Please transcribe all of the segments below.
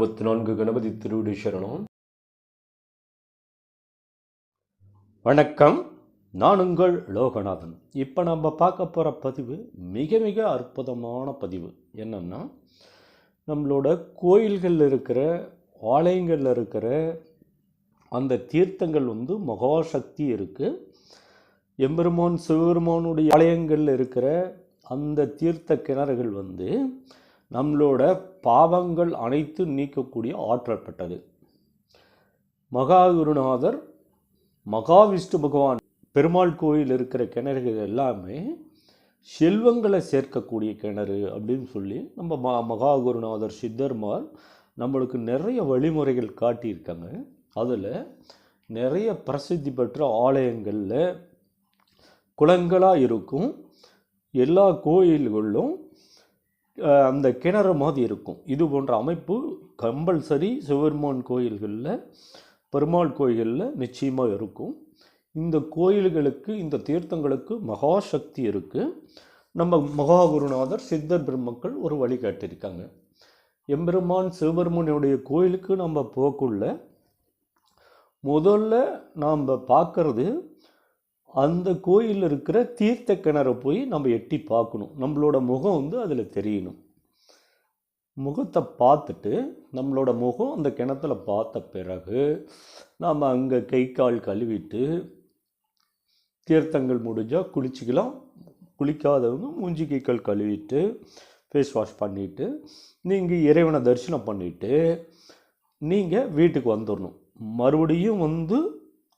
அறுபத்தி நான்கு கணபதி திருவிடி சரணம். வணக்கம். நான் உங்கள் லோகநாதன். இப்போ நம்ம பார்க்க போகிற பதிவு மிக மிக அற்புதமான பதிவு. என்னென்னா நம்மளோட கோயில்களில் இருக்கிற ஆலயங்களில் இருக்கிற அந்த தீர்த்தங்கள் வந்து மகாசக்தி இருக்குது எம்பெருமான் சிவபெருமானுடைய ஆலயங்களில் இருக்கிற அந்த தீர்த்த கிணறுகள் வந்து நம்மளோட பாவங்கள் அனைத்து நீக்கக்கூடிய ஆற்றல் பெற்றது. மகாகுருநாதர் மகாவிஷ்ணு பகவான் பெருமாள் கோயில் இருக்கிற கிணறுகள் எல்லாமே செல்வங்களை சேர்க்கக்கூடிய கிணறு அப்படின்னு சொல்லி நம்ம ம மகாகுருநாதர் சித்தர்மார் நம்மளுக்கு நிறைய வழிமுறைகள் காட்டியிருக்காங்க. அதில் நிறைய பிரசித்தி பெற்ற ஆலயங்களில் குளங்களாக இருக்கும். எல்லா கோயில்களிலும் அந்த கிணறு மாதிரி இருக்கும். இது போன்ற அமைப்பு கம்பல்சரி சிவபெருமான் கோயில்களில் பெருமாள் கோயில்களில் நிச்சயமாக இருக்கும். இந்த கோயில்களுக்கு இந்த தீர்த்தங்களுக்கு மகாசக்தி இருக்குது நம்ம மகாகுருநாதர் சித்தர் பெருமக்கள் ஒரு வழி காட்டியிருக்காங்க. எம்பெருமான் சிவபெருமானுடைய கோயிலுக்கு நம்ம போக்குள்ள முதல்ல நாம் பார்க்கறது அந்த கோயிலில் இருக்கிற தீர்த்த கிணறை போய் நம்ம எட்டி பார்க்கணும். நம்மளோட முகம் வந்து அதில் தெரியணும். முகத்தை பார்த்துட்டு நம்மளோட முகம் அந்த கிணத்துல பார்த்த பிறகு நாம் அங்கே கை கால் கழுவிட்டு தீர்த்தங்கள் முடிஞ்சால் குளிச்சுக்கலாம். குளிக்காதவங்க மூஞ்சி கை கால் கழுவிட்டு ஃபேஸ் வாஷ் பண்ணிவிட்டு நீங்கள் இறைவனை தரிசனம் பண்ணிவிட்டு நீங்கள் வீட்டுக்கு வந்துடணும் மறுபடியும் வந்து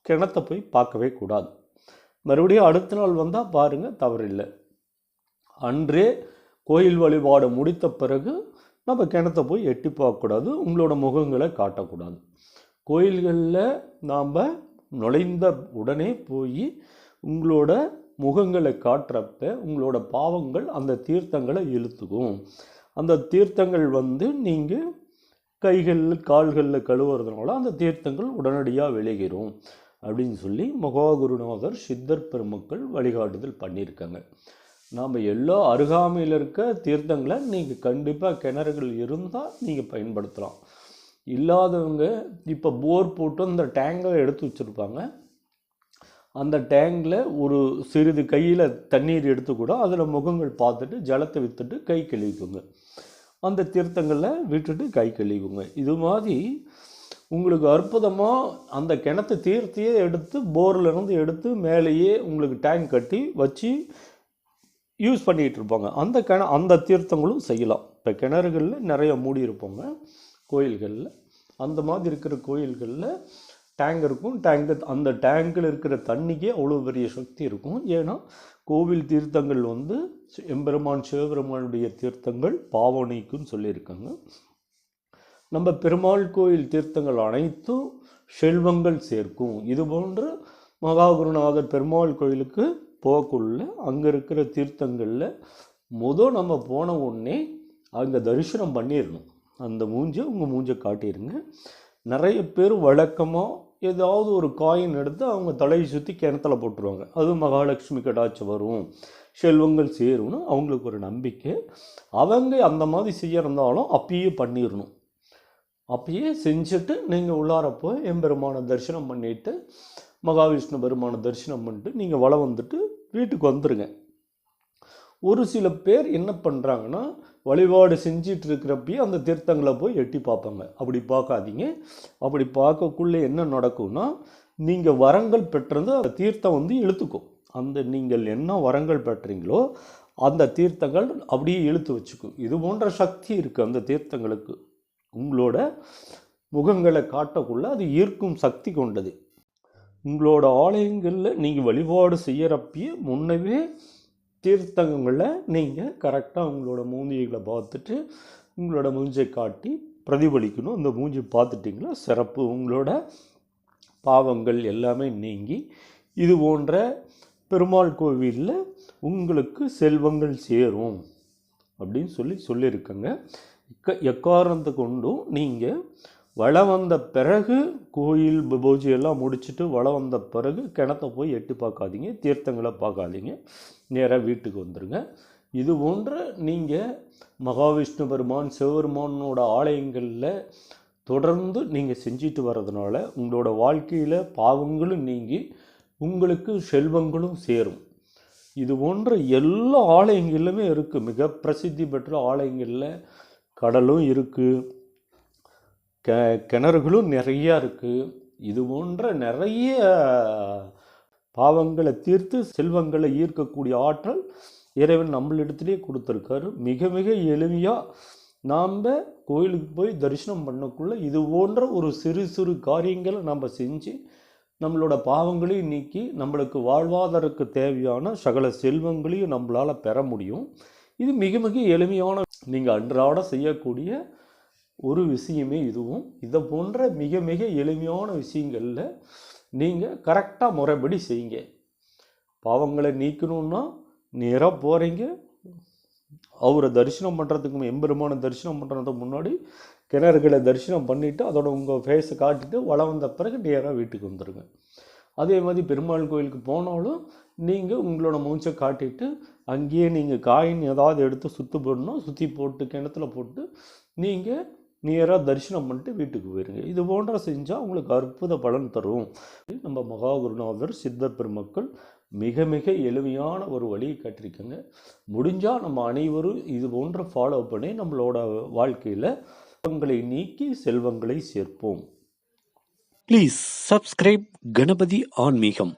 கிணத்தை போய் பார்க்கவே கூடாது. மறுபடியும் அடுத்த நாள் வந்தால் பாருங்கள் தவறில்லை. அன்றே கோயில் வழிபாடு முடித்த பிறகு நம்ம கிணத்த போய் எட்டி பார்க்கக்கூடாது உங்களோட முகங்களை காட்டக்கூடாது. கோயில்களில் நாம் நுழைந்த உடனே போய் உங்களோட முகங்களை காட்டுறப்ப உங்களோட பாவங்கள் அந்த தீர்த்தங்களை இழுத்துக்கும். அந்த தீர்த்தங்கள் வந்து நீங்கள் கைகள் கால்களில் கழுவுறதுனால அந்த தீர்த்தங்கள் உடனடியாக விளைகிறோம் அப்படின்னு சொல்லி மகாகுருநாதர் சித்தர் பெருமக்கள் வழிகாட்டுதல் பண்ணியிருக்காங்க. நாம் எல்லா அருகாமையில் இருக்க தீர்த்தங்களை நீங்கள் கண்டிப்பாக கிணறுகள் இருந்தால் நீங்கள் பயன்படுத்தலாம். இல்லாதவங்க இப்போ போர் போட்டு அந்த டேங்கை எடுத்து வச்சுருப்பாங்க. அந்த டேங்கில் ஒரு சிறிது கையில் தண்ணீர் எடுத்து கூட அதில் முகங்கள் பார்த்துட்டு ஜலத்தை விற்றுட்டு கை கழுவிக்குங்க. அந்த தீர்த்தங்களில் விட்டுட்டு கை கழுவிக்குங்க. இது மாதிரி உங்களுக்கு அற்புதமாக அந்த கிணத்து தீர்த்தையே எடுத்து போர்லேருந்து எடுத்து மேலேயே உங்களுக்கு டேங்க் கட்டி வச்சு யூஸ் பண்ணிகிட்டு இருப்பாங்க. அந்த கிண அந்த தீர்த்தங்களும் செய்யலாம். இப்போ கிணறுகளில் நிறைய மூடி இருப்பாங்க. கோயில்களில். அந்த மாதிரி இருக்கிற கோயில்களில் டேங்க் இருக்கும். டேங்க் அந்த டேங்கில் இருக்கிற தண்ணிக்கே அவ்வளோ பெரிய சக்தி இருக்கும். ஏன்னா கோவில் தீர்த்தங்கள் வந்து எம்பெருமான் சிவபெருமானுடைய தீர்த்தங்கள் பாவனைக்குன்னு சொல்லியிருக்காங்க. நம்ம பெருமாள் கோயில் தீர்த்தங்கள் அனைத்தும் செல்வங்கள் சேர்க்கும். இது போன்று மகாகுருநாதர் பெருமாள் கோயிலுக்கு போகக்குள்ள அங்கே இருக்கிற தீர்த்தங்களில் முதல் நம்ம போன உடனே அங்கே தரிசனம் பண்ணிடணும் அந்த மூஞ்சை உங்கள் மூஞ்சை காட்டிடுங்க நிறைய பேர் வழக்கமாக ஏதாவது ஒரு காயின் எடுத்து அவங்க தலையை சுற்றி கிணத்துல போட்டுருவாங்க. அது மகாலட்சுமி கடாட்சி வரும். செல்வங்கள் சேரும்னு அவங்களுக்கு ஒரு நம்பிக்கை. அவங்க அந்த மாதிரி செய்யறதாலும் அப்பயே பண்ணிடணும் அப்பயே செஞ்சுட்டு நீங்கள் உள்ளார போய் எம்பெருமானை தரிசனம் பண்ணிவிட்டு மகாவிஷ்ணு பெருமானை தரிசனம் பண்ணிட்டு நீங்கள் வளம் வந்துட்டு வீட்டுக்கு வந்துடுங்க ஒரு சில பேர் என்ன பண்ணுறாங்கன்னா வழிபாடு செஞ்சிட்டு இருக்கிறப்பயே அந்த தீர்த்தங்களை போய் எட்டி பார்ப்பாங்க. அப்படி பார்க்காதீங்க. அப்படி பார்க்கக்குள்ளே என்ன நடக்கும்னா நீங்கள் வரங்கள் பெற்றது அந்த தீர்த்தம் வந்து இழுத்துக்கும். அந்த நீங்கள் என்ன வரங்கள் பெற்றீங்களோ அந்த தீர்த்தங்கள் அப்படியே இழுத்து வச்சுக்கும். இது போன்ற சக்தி இருக்குது அந்த தீர்த்தங்களுக்கு. உங்களோட முகங்களை காட்டக்குள்ள அது ஈர்க்கும் சக்தி கொண்டது. உங்களோட ஆலயங்களில் நீங்கள் வழிபாடு செய்கிறப்பயே முன்னவே தீர்த்தங்களை நீங்கள் கரெக்டாக உங்களோட மூஞ்சிகளை பார்த்துட்டு உங்களோட மூஞ்சை காட்டி பிரதிபலிக்கணும். அந்த மூஞ்சி பார்த்துட்டிங்களா சிறப்பு. உங்களோட பாவங்கள் எல்லாமே நீங்கி இது போன்ற பெருமாள் கோவிலில் உங்களுக்கு செல்வங்கள் சேரும் அப்படின்னு சொல்லி சொல்லியிருக்கங்க. எக்க எக்காரணத்தை கொண்டும் நீங்கள் வளம் வந்த பிறகு கோயில் பூஜையெல்லாம் முடிச்சுட்டு வளம் வந்த பிறகு கிணத்த போய் எட்டி பார்க்காதீங்க தீர்த்தங்களை பார்க்காதீங்க. நேராக வீட்டுக்கு வந்துடுங்க இது போன்ற நீங்கள் மகாவிஷ்ணு பெருமான் சிவபெருமானோட ஆலயங்களில் தொடர்ந்து நீங்கள் செஞ்சிட்டு வர்றதுனால உங்களோட வாழ்க்கையில் பாவங்களும் நீங்கி உங்களுக்கு செல்வங்களும் சேரும். இது போன்ற எல்லா ஆலயங்களிலுமே இருக்குது மிக பிரசித்தி பெற்ற ஆலயங்களில் கடலும் இருக்குது கெ கிணறுகளும் நிறையா இருக்குது இது போன்ற நிறைய பாவங்களை தீர்த்து செல்வங்களை ஈர்க்கக்கூடிய ஆற்றல் இறைவன் நம்மளிடத்துலேயே கொடுத்துருக்காரு. மிக மிக எளிமையாக நாம் கோயிலுக்கு போய் தரிசனம் பண்ணக்குள்ளே இது போன்ற ஒரு சிறு சிறு காரியங்களை நம்ம செஞ்சு நம்மளோட பாவங்களையும் நீக்கி நம்மளுக்கு வாழ்வாதாரத்துக்கு தேவையான சகல செல்வங்களையும் நம்மளால் பெற முடியும். இது மிக மிக எளிமையான நீங்கள் அன்றாட செய்யக்கூடிய ஒரு விஷயமே இதுவும். இதை போன்ற மிக மிக எளிமையான விஷயங்களில் நீங்கள் கரெக்டாக முறைப்படி செய்யுங்க. பாவங்களை நீக்கணுன்னா நேராக போகிறீங்க அவரை தரிசனம் பண்ணுறதுக்கு எம்பெருமான தரிசனம் பண்ணுறதுக்கு முன்னாடி கிணறுகளை தரிசனம் பண்ணிவிட்டு அதோட உங்கள் ஃபேஸை காட்டிட்டு வளம் வந்த பிறகு நேராக வீட்டுக்கு வந்துடுங்க அதே மாதிரி பெருமாள் கோயிலுக்கு போனாலும் நீங்கள் உங்களோட மூச்சை காட்டிட்டு அங்கேயே நீங்கள் காயின் ஏதாவது எடுத்து சுற்று போடணும் சுற்றி போட்டு கிணத்துல போட்டு நீங்கள் நேராக தரிசனம் பண்ணிட்டு வீட்டுக்கு போயிருங்க. இது போன்ற செஞ்சால் உங்களுக்கு அற்புத பலன் தரும். நம்ம மகாகுருநாதர் சித்தர் பெருமக்கள் மிக மிக எளிமையான ஒரு வழியை கட்டிருக்கேங்க முடிஞ்சால் நம்ம அனைவரும் இது போன்ற ஃபாலோ பண்ணி நம்மளோட வாழ்க்கையில் செல்வங்களை நீக்கி செல்வங்களை சேர்ப்போம். Please subscribe Ganapati Anmigam